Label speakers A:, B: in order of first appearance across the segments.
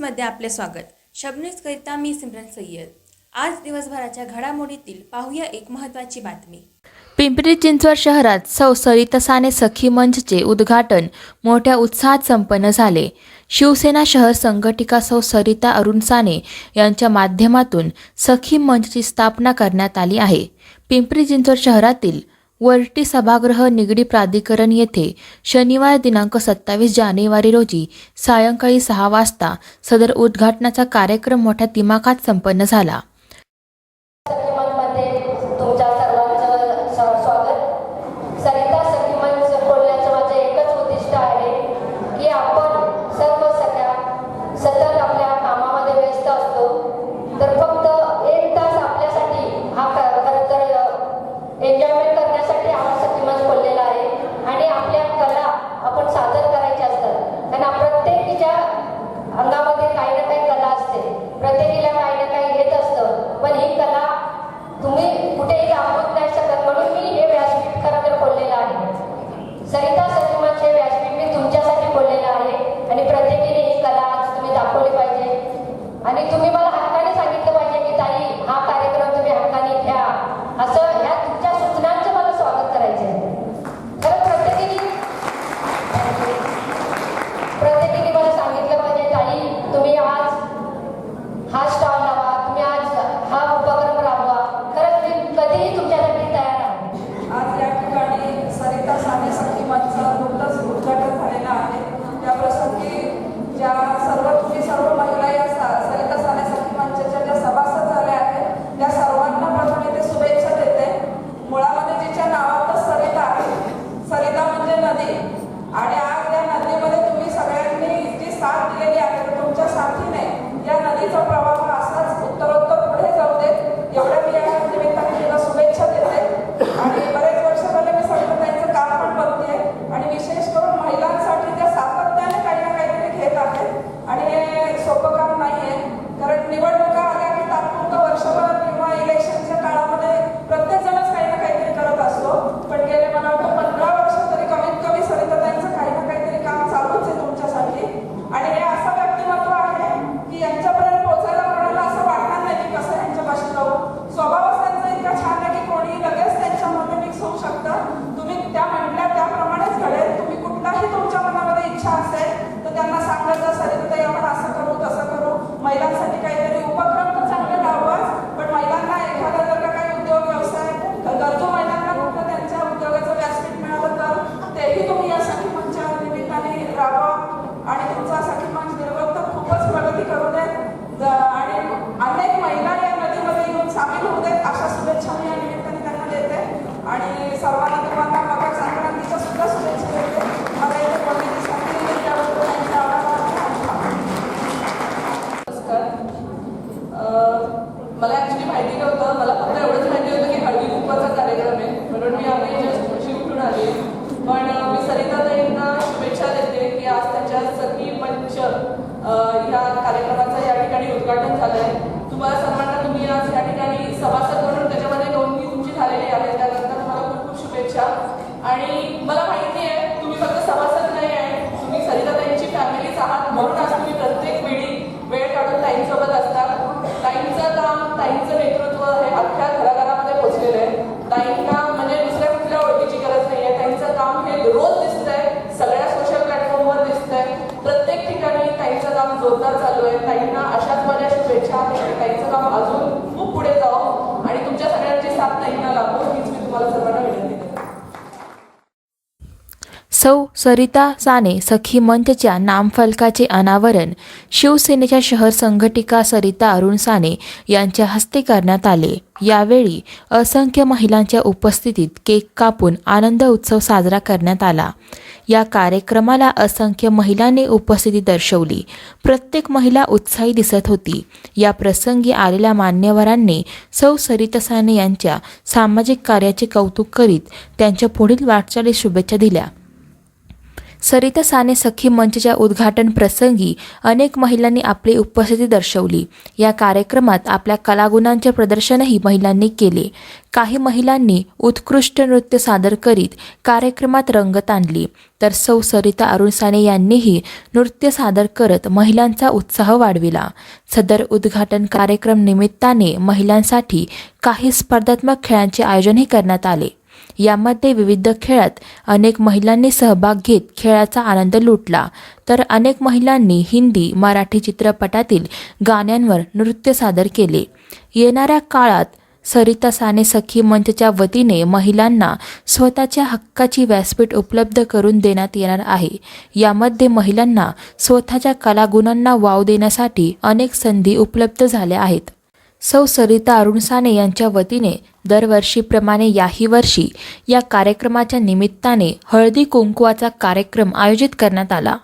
A: न्यूजमध्ये आपले स्वागत. शब न्यूजकरिता मी सिमरन सय्यद. आज दिवसभराच्या घडामोडीतील पाहूया एक महत्त्वाची बातमी.
B: पिंपरी चिंचवड शहरात सौ सरितसाने सखी मंचचे उद्घाटन मोठ्या उत्साहात संपन्न झाले. शिवसेना शहर संघटिका सौ सरिता अरुण साने यांच्या माध्यमातून सखी मंचची स्थापना करण्यात आली आहे. पिंपरी चिंचवड शहरातील वर्टी सभागृह निगडी प्राधिकरण येथे शनिवार दिनांक सत्तावीस जानेवारी रोजी सायंकाळी सहा वाजता सदर उद्घाटनाचा कार्यक्रम मोठ्या दिमाखात संपन्न झाला.
C: सरिता सरिता
D: म्हणजे नदी. आणि आज त्या नदीमध्ये तुम्ही सगळ्यांनी जी साथ दिलेली आहे तुमच्या साथीने या नदीचा प्रवाह महिला सखी मंच या कार्यक्रमाचं या ठिकाणी उद्घाटन झालं आहे तुम्हाला सर्वांना तुम्ही आज या ठिकाणी सभासद म्हणून त्याच्यामध्ये नोंदणी तुमची झालेली आहे त्यानंतर तुम्हाला खूप खूप शुभेच्छा. आणि मला माहिती आहे तुम्ही फक्त सभासद नाही आहे तुम्ही सरिताताईंची फॅमिलीच आहात म्हणून आज जोरदार चालू आहे. काहींना अशाच माझ्या शुभेच्छा आहेत काहींचं काम अजून खूप पुढे जावं. आणि तुमच्या सगळ्यांची साथ ताईंना लाभो हीच मी तुम्हाला सर्वांना
B: सरिता साने सखी मंचच्या नामफलकाचे अनावरण शिवसेनेच्या शहर संघटिका सरिता अरुण साने यांच्या हस्ते करण्यात आले. यावेळी असंख्य महिलांच्या उपस्थितीत केक कापून आनंद उत्सव साजरा करण्यात आला. या कार्यक्रमाला असंख्य महिलांनी उपस्थिती दर्शवली. प्रत्येक महिला उत्साही दिसत होती. या प्रसंगी आलेल्या मान्यवरांनी सौ सरिता साने यांच्या सामाजिक कार्याचे कौतुक करीत त्यांच्या पुढील वाटचालीस शुभेच्छा दिल्या. सरिता साने सखी मंचच्या उद्घाटन प्रसंगी अनेक महिलांनी आपली उपस्थिती दर्शवली. या कार्यक्रमात आपल्या कलागुणांचे प्रदर्शनही महिलांनी केले. काही महिलांनी उत्कृष्ट नृत्य सादर करीत कार्यक्रमात रंगत आणली. तर सौ सरिता अरुण साने यांनीही नृत्य सादर करत महिलांचा उत्साह वाढविला. सदर उद्घाटन कार्यक्रम निमित्ताने महिलांसाठी काही स्पर्धात्मक खेळांचे आयोजनही करण्यात आले. यामध्ये विविध खेळात अनेक महिलांनी सहभाग घेत खेळाचा आनंद लुटला. तर अनेक महिलांनी हिंदी मराठी चित्रपटातील गाण्यांवर नृत्य सादर केले. येणाऱ्या काळात सरिता साने सखी मंचच्या वतीने महिलांना स्वतःच्या हक्काची व्यासपीठ उपलब्ध करून देण्यात येणार आहे. यामध्ये महिलांना स्वतःच्या कलागुणांना वाव देण्यासाठी अनेक संधी उपलब्ध झाल्या आहेत. सौ सरिता अरुण साने यांच्या वतीने दरवर्षीप्रमाणे याही वर्षी या कार्यक्रमाच्या निमित्ताने हळदी कुंकवाचा कार्यक्रम आयोजित करण्यात आला.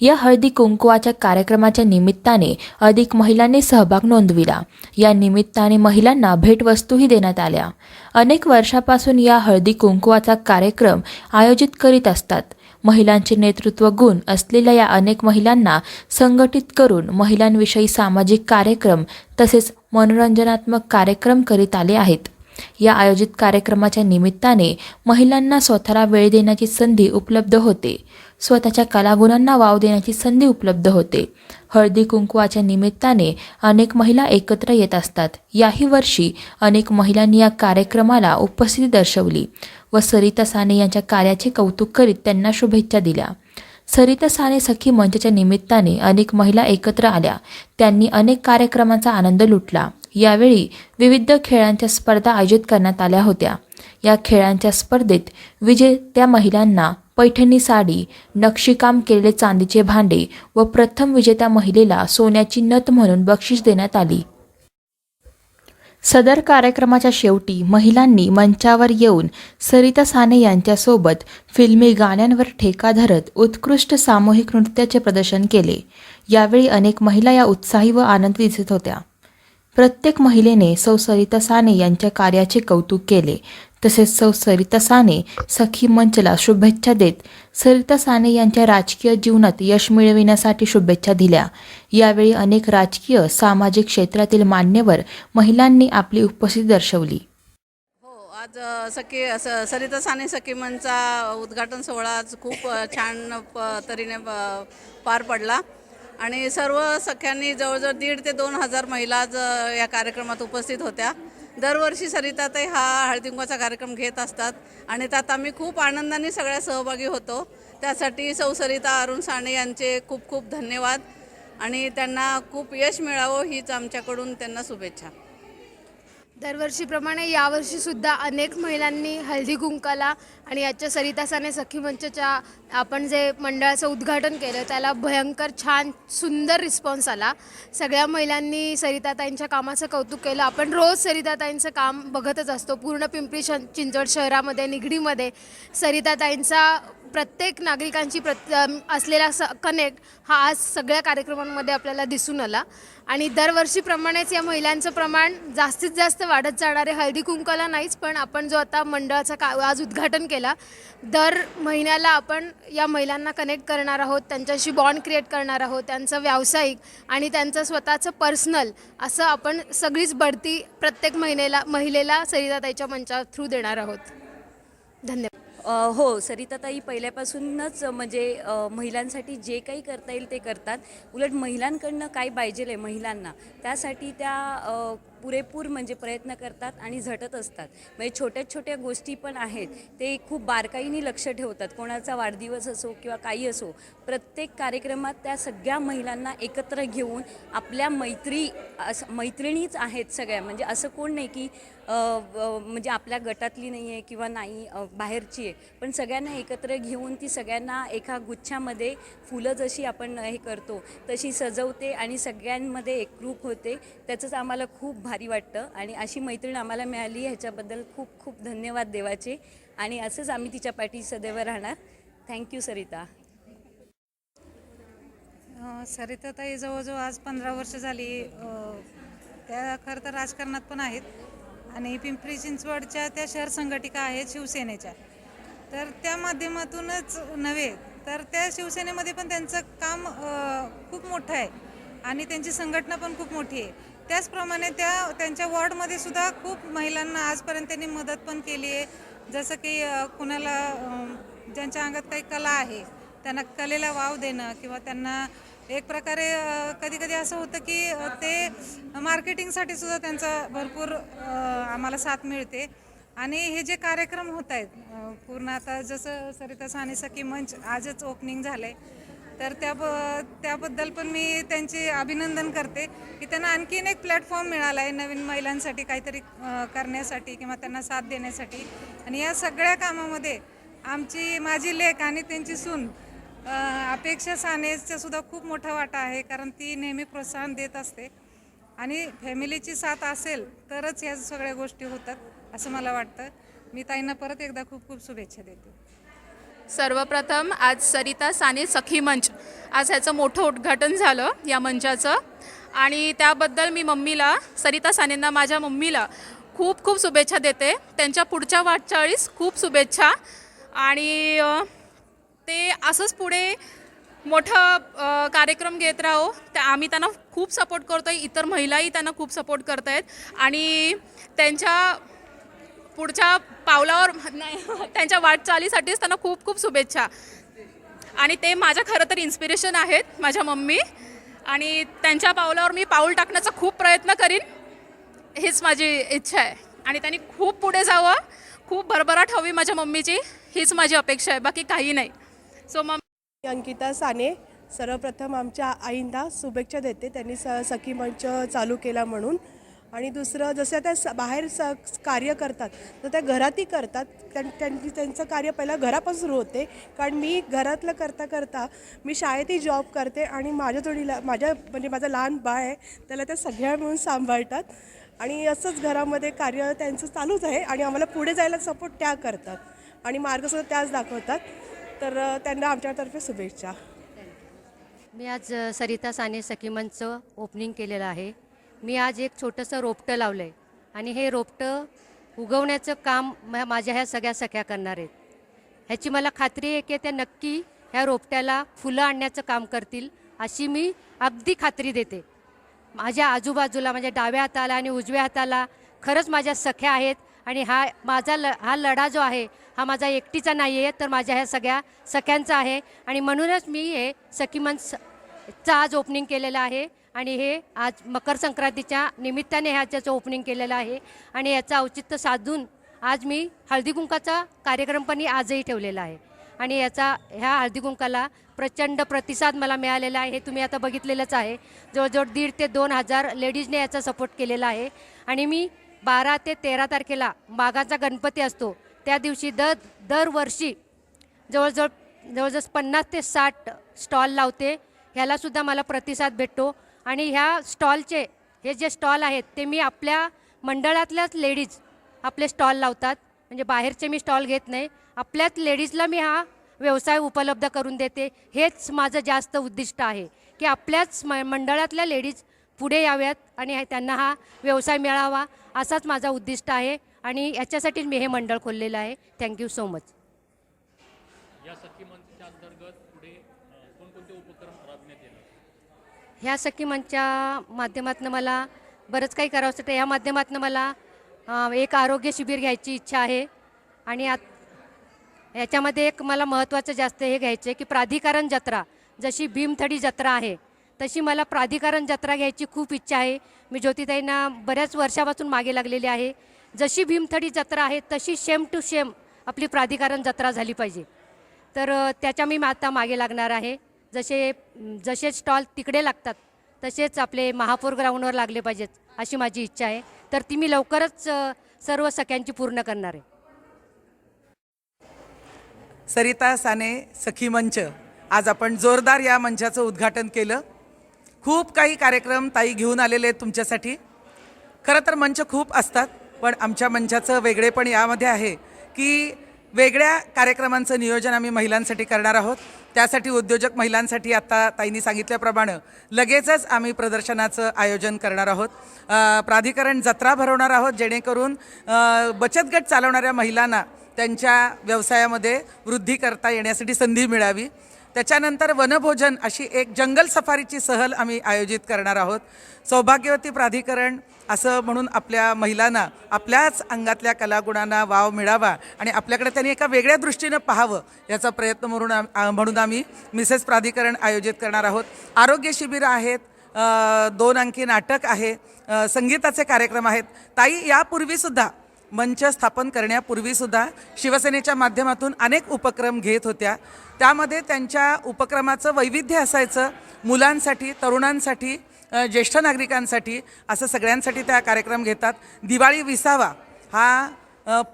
B: या हळदी कुंकवाच्या कार्यक्रमाच्या निमित्ताने अधिक महिलांनी सहभाग नोंदविला. या निमित्ताने महिलांना भेटवस्तूही देण्यात आल्या. अनेक वर्षापासून या हळदी कुंकवाचा कार्यक्रम आयोजित करीत असतात. महिलांचे नेतृत्व गुण असलेल्या या अनेक महिलांना संघटित करून महिलांविषयी सामाजिक कार्यक्रम तसेच मनोरंजनात्मक कार्यक्रम करीत आले आहेत. या आयोजित कार्यक्रमाच्या निमित्ताने महिलांना स्वतःला वेळ देण्याची संधी उपलब्ध होते. स्वतःच्या कलागुणांना वाव देण्याची संधी उपलब्ध होते. हळदी कुंकवाच्या निमित्ताने अनेक महिला एकत्र येत असतात. याही वर्षी अनेक महिलांनी या कार्यक्रमाला उपस्थिती दर्शवली व सरिता साने यांच्या कार्याचे कौतुक करीत त्यांना शुभेच्छा दिल्या. सरिता साने सखी मंचच्या निमित्ताने अनेक महिला एकत्र आल्या. त्यांनी अनेक कार्यक्रमांचा आनंद लुटला. यावेळी विविध खेळांच्या स्पर्धा आयोजित करण्यात आल्या होत्या. या खेळांच्या स्पर्धेत विजेत्या महिलांना पैठणी साडी नक्षीकाम केलेले चांदीचे भांडे व प्रथम विजेत्या महिलेला सोन्याची नथ म्हणून बक्षीस देण्यात आली. सदर कार्यक्रमाच्या शेवटी महिलांनी मंचावर येऊन सरिता साने यांच्यासोबत फिल्मी गाण्यांवर ठेका धरत उत्कृष्ट सामूहिक नृत्याचे प्रदर्शन केले. यावेळी अनेक महिला या उत्साही व आनंदी दिसत होत्या. प्रत्येक महिलेने सौ सरिता साने यांच्या कार्याचे कौतुक केले. तसेच सौ सरिता साने सखी मंचला शुभेच्छा देत सरिता साने यांच्या राजकीय जीवनात यश मिळविण्यासाठी शुभेच्छा दिल्या. यावेळी अनेक राजकीय सामाजिक क्षेत्रातील मान्यवर महिलांनी आपली उपस्थिती दर्शवली.
E: हो आज सखी स सरिता साने सखीमनचा उद्घाटन सोहळा आज खूप छान प तऱ्हेने पार पडला. आणि सर्व सख्यांनी जवळजवळ दीड ते दोन हजार महिला या कार्यक्रमात उपस्थित होत्या. दरवर्षी सरिताताई हा हळदिंकवाचा कार्यक्रम घेत असतात आणि त्यात आम्ही खूप आनंदाने सगळ्या सहभागी होतो. त्यासाठी सौ सरिता अरुण साने यांचे खूप खूप धन्यवाद आणि त्यांना खूप यश मिळावं हीच आमच्याकडून त्यांना शुभेच्छा.
F: दरवर्षीप्रमाणे यावर्षीसुद्धा अनेक महिलांनी हळदी कुंकाला आणि याच्या सरितासाने सखी मंचच्या आपण जे मंडळाचं उद्घाटन केलं त्याला भयंकर छान सुंदर रिस्पॉन्स आला. सगळ्या महिलांनी सरिताताईंच्या कामाचं कौतुक केलं. आपण रोज सरिताताईंचं काम बघतच असतो. पूर्ण पिंपरी शं चिंचवड शहरामध्ये निगडीमध्ये सरिताताईंचा प्रत्येक नागरिकांची प्रत असलेला स कनेक्ट हा आज सगळ्या कार्यक्रमांमध्ये आपल्याला दिसून आला. आणि दरवर्षीप्रमाणेच या महिलांचं प्रमाण जास्तीत जास्त वाढत जाणार आहे हळदी कुंकाला नाहीच पण आपण जो आता मंडळाचा का आज उद्घाटन केला दर महिन्याला आपण या महिलांना कनेक्ट करणार आहोत त्यांच्याशी बॉन्ड क्रिएट करणार आहोत त्यांचं व्यावसायिक आणि त्यांचं स्वतःचं पर्सनल असं आपण सगळीच बढती प्रत्येक महिनेला महिलेला सरिताताईच्या मंचा थ्रू देणार आहोत. धन्यवाद.
G: हो सरिताताई पहिल्यापासूनच म्हणजे महिलांसाठी जे काही करता येईल ते करतात. उलट महिलांकडनं काय पाहिजे आहे महिलांना? त्यासाठी त्या पुरेपूर म्हणजे प्रयत्न करतात आणि झटत असतात. म्हणजे छोट्या छोट्या गोष्टी पण आहेत ते खूप बारकाईने लक्ष ठेवतात. कोणाचा वाढदिवस असो किंवा काही असो प्रत्येक कार्यक्रमात त्या सगळ्या महिलांना एकत्र घेऊन आपल्या मैत्री असं मैत्रिणीच आहेत सगळ्या. म्हणजे असं कोण नाही की म्हणजे आपल्या गटातली नाही आहे किंवा नाही बाहेरची आहे. पण सगळ्यांना एकत्र घेऊन ती सगळ्यांना एका गुच्छामध्ये फुलं जशी आपण हे करतो तशी सजवते आणि सगळ्यांमध्ये एकरूप होते. त्याचंच आम्हाला खूप भारी वाटतं आणि अशी मैत्रीण आम्हाला मिळाली ह्याच्याबद्दल खूप खूप धन्यवाद देवाचे. आणि असंच आम्ही तिच्या पाठी सदैव राहणार. थँक्यू सरिता.
H: सरिता ताई जवळजवळ आज पंधरा वर्ष झाली. त्या खरं तर राजकारणात पण आहेत. आणि पिंपरी चिंचवडच्या त्या शहर संघटिका आहेत शिवसेनेच्या. तर त्या माध्यमातूनच नव्हे तर त्या शिवसेनेमध्ये पण त्यांचं काम खूप मोठं आहे. आणि त्यांची संघटना पण खूप मोठी आहे. त्याचप्रमाणे त्या त्यांच्या वॉर्डमध्ये सुद्धा खूप महिलांना आजपर्यंत त्यांनी मदत पण केली आहे. जसं की कुणाला ज्यांच्या अंगात काही कला आहे त्यांना कलेला वाव देणं किंवा त्यांना एक प्रकारे कधी कधी असं होतं की ते मार्केटिंगसाठी सुद्धा त्यांचा भरपूर आम्हाला साथ मिळते. आणि हे जे कार्यक्रम होत आहेत पूर्ण आता जसं सरिता साने सखी मंच आजच ओपनिंग झालं आहे तर त्या त्याबद्दल पण मी त्यांचे अभिनंदन करते की त्यांना आणखीन एक प्लॅटफॉर्म मिळाला आहे नवीन महिलांसाठी काहीतरी करण्यासाठी किंवा त्यांना साथ देण्यासाठी. आणि या सगळ्या कामामध्ये आमची माझी लेख आणि त्यांची सून अपेक्षा सानेचा सुद्धा खूप मोठा वाटा आहे कारण ती नेहमी प्रोत्साहन देत असते. आणि फॅमिलीची साथ असेल तरच या सगळ्या गोष्टी होतात असं मला वाटतं. मी ताईंना परत एकदा खूप खूप शुभेच्छा देते.
I: सर्वप्रथम आज सरिता साने सखी मंच. आज ह्याचं मोठं उद्घाटन झालं या मंचाचं. आणि त्याबद्दल मी मम्मीला सरिता सानेंना माझ्या मम्मीला खूप खूप शुभेच्छा देते. त्यांच्या पुढच्या वाटचाळीस खूप शुभेच्छा. आणि ते असंच पुढे मोठं कार्यक्रम घेत राहो. त्या आम्ही त्यांना खूप सपोर्ट करतो आहे इतर महिलाही त्यांना खूप सपोर्ट करत आहेत आणि त्यांच्या पुढच्या पावलावर नाही त्यांच्या वाटचालीसाठीच त्यांना खूप खूप शुभेच्छा. आणि ते माझ्या खरं तर इन्स्पिरेशन आहेत माझ्या मम्मी. आणि त्यांच्या पावलावर मी पाऊल टाकण्याचा खूप प्रयत्न करीन. हीच माझी इच्छा आहे. आणि त्यांनी खूप पुढे जावं. खूप भरभराट हवी माझ्या मम्मीची. हीच माझी अपेक्षा आहे. बाकी काही नाही. सो मग
J: मी अंकिता साने सर्वप्रथम आमच्या आईंना शुभेच्छा देते. त्यांनी स सखी मंच चालू केला म्हणून. आणि दुसरं जसं त्या स बाहेर स कार्य करतात तर त्या घरातही करतात. त्यां त्यांची त्यांचं कार्य पहिला घरापासून सुरू होते. कारण मी घरातलं करता करता मी शाळेतही जॉब करते आणि माझ्या जोडीला माझ्या म्हणजे माझं लहान बाळ आहे त्याला त्या सगळ्या मिळून सांभाळतात. आणि असंच घरामध्ये कार्य त्यांचं चालूच आहे आणि आम्हाला पुढे जायला सपोर्ट त्या करतात. आणि मार्गसुद्धा त्याच दाखवतात. तर त्यांना आमच्यातर्फे शुभेच्छा.
C: मी आज सरिता साने सखीमनचं ओपनिंग केलेलं आहे. मी आज एक छोटंसं रोपटं लावलं आहे आणि हे रोपटं उगवण्याचं काम मा- माझ्या ह्या सगळ्या सख्या करणार आहेत. ह्याची मला खात्री आहे की त्या नक्की ह्या रोपट्याला फुलं आणण्याचं काम करतील अशी मी अगदी खात्री देते. माझ्या आजूबाजूला माझ्या डाव्या हाताला आणि उजव्या हाताला खरंच माझ्या सख्या आहेत आणि हा माझा ल हा लढा जो आहे हा माझा एकटीचा नाही आहे तर माझ्या ह्या सगळ्या सख्यांचा आहे. आणि म्हणूनच मी हे सखीमन चा आज ओपनिंग केलेलं आहे. आणि हे आज मकर संक्रांतीच्या निमित्ताने ह्याच्याचं ओपनिंग केलेलं आहे. आणि याचं औचित्य साधून आज मी हळदीकुंकाचा कार्यक्रम पण आजही ठेवलेला आहे. आणि याचा ह्या हळदीकुंकाला प्रचंड प्रतिसाद मला मिळालेला आहे. हे तुम्ही आता बघितलेलंच आहे. जवळजवळ दीड ते दोन हजार लेडीजने याचा सपोर्ट केलेला आहे. आणि मी बारा ते तेरा तारखेला मागाचा गणपती असतो. त्या दिवशी दर दरवर्षी जवळजवळ जवळजवळ पन्नास ते साठ स्टॉल लावते. ह्यालासुद्धा मला प्रतिसाद भेटतो. आणि ह्या स्टॉलचे हे जे स्टॉल आहेत ते मी आपल्या मंडळातल्याच लेडीज आपले स्टॉल लावतात. म्हणजे बाहेरचे मी स्टॉल घेत नाही. आपल्याच लेडीजला मी हा व्यवसाय उपलब्ध करून देते. हेच माझं जास्त उद्दिष्ट आहे की आपल्याच म मंडळातल्या लेडीज पुढे याव्यात आणि त्यांना हा व्यवसाय मिळावा असाच माझा उद्दिष्ट आहे. आणि याच्यासाठीच मी हे मंडळ खोललेलं आहे. थँक्यू सो मच ह्या सखी मंचच्या माध्यमातून मला बरंच काही करावं वाटतं या माध्यमातून मला एक आरोग्य शिबिर घ्यायची इच्छा आहे. आणि आत याच्यामध्ये एक मला महत्त्वाचं जास्त हे घ्यायचं आहे की प्राधिकरण जत्रा जशी भीमथडी जत्रा आहे तशी मला प्राधिकरण जत्रा घ्यायची खूप इच्छा आहे. मी ज्योतिताईंना बऱ्याच वर्षापासून मागे लागलेली आहे. जशी भीमथडी जत्रा आहे तशी सेम टू सेम आपली प्राधिकरण जत्रा झाली पाहिजे. तर त्याच्या मी आता मागे लागणार आहे. जसे जसे स्टॉल तिकडे लागतात तसेच आपले महापौर ग्राउंडवर लागले पाहिजेत अशी माझी इच्छा आहे. तर ती मी लवकरच सर्व सख्यांची पूर्ण करणार आहे.
K: सरिता साने सखी मंच. आज आपण जोरदार या मंचाचं उद्घाटन केलं. खूप काही कार्यक्रम ताई घेऊन आलेले आहेत तुमच्यासाठी. खरं तर मंच खूप असतात पण आमच्या मंचाचं वेगळेपण यामध्ये आहे की वेगळ्या कार्यक्रमांचं नियोजन आम्ही महिलांसाठी करणार आहोत. त्यासाठी उद्योजक महिलांसाठी आता ताईंनी सांगितल्याप्रमाणे लगेचच आम्ही प्रदर्शनाचं आयोजन करणार आहोत. प्राधिकरण जत्रा भरवणार आहोत जेणेकरून बचत गट चालवणाऱ्या महिलांना त्यांच्या व्यवसायामध्ये वृद्धी करता येण्यासाठी संधी मिळावी. त्याच्यानंतर वनभोजन अशी एक जंगल सफारीची सहल आम्ही आयोजित करणार आहोत. सौभाग्यवती प्राधिकरण असं म्हणून आपल्या महिलांना आपल्याच अंगातल्या कलागुणांना वाव मिळावा आणि आपल्याकडे त्यांनी एका वेगळ्या दृष्टीनं पाहावं याचा प्रयत्न म्हणून म्हणून आम्ही मिसेस प्राधिकरण आयोजित करणार आहोत. आरोग्य शिबिरं आहेत दोन अंकी नाटक आहे संगीताचे कार्यक्रम आहेत. ताई यापूर्वीसुद्धा मंच स्थापन करण्यापूर्वीसुद्धा शिवसेनेच्या माध्यमातून अनेक उपक्रम घेत होत्या. त्यामध्ये त्यांच्या उपक्रमाचं वैविध्य असायचं. मुलांसाठी तरुणांसाठी ज्येष्ठ नागरिकांसाठी असं सगळ्यांसाठी त्या कार्यक्रम घेतात. दिवाळी विसावा हा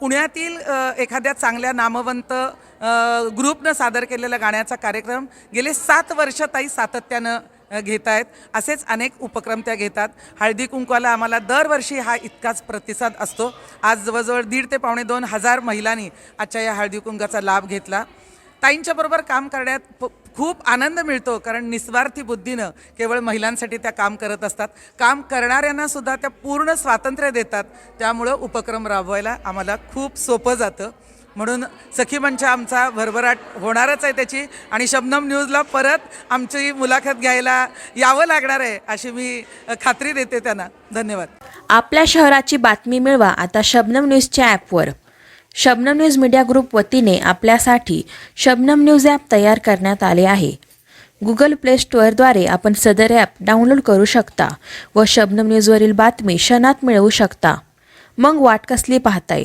K: पुण्यातील एखाद्या चांगल्या नामवंत ग्रुपनं सादर केलेला गाण्याचा कार्यक्रम. गेले सात वर्ष ताई सातत्यानं घेत आहेत असेच अनेक उपक्रम त्या घेतात. हळदी कुंकवाला आम्हाला दरवर्षी हा इतकाच प्रतिसाद असतो. आज जवळजवळ दीड ते पावणे दोन हजार महिलांनी आजच्या या हळदी कुंकाचा लाभ घेतला. ताईंच्याबरोबर काम करण्यात प- खूप आनंद मिळतो कारण निस्वार्थी बुद्धीनं केवळ महिलांसाठी त्या काम करत असतात. काम करणाऱ्यांना सुद्धा त्या पूर्ण स्वातंत्र्य देतात. त्यामुळं उपक्रम राबवायला आम्हाला खूप सोपं जातं. म्हणून सखी मंच आमचा भरभराट होणारच आहे त्याची. आणि शबनम न्यूजला परत आमची मुलाखत घ्यायला यावं लागणार आहे अशी मी खात्री देते त्यांना. धन्यवाद.
B: आपल्या शहराची बातमी मिळवा आता शबनम न्यूजच्या ॲपवर. शबनम न्यूज मीडिया ग्रुप वतीने आपल्यासाठी शबनम न्यूज ॲप तयार करण्यात आले आहे. गुगल प्ले स्टोअरद्वारे आपण सदर ॲप डाउनलोड करू शकता व शबनम न्यूजवरील बातमी क्षणात मिळवू शकता. मग वाट कसली पाहताय?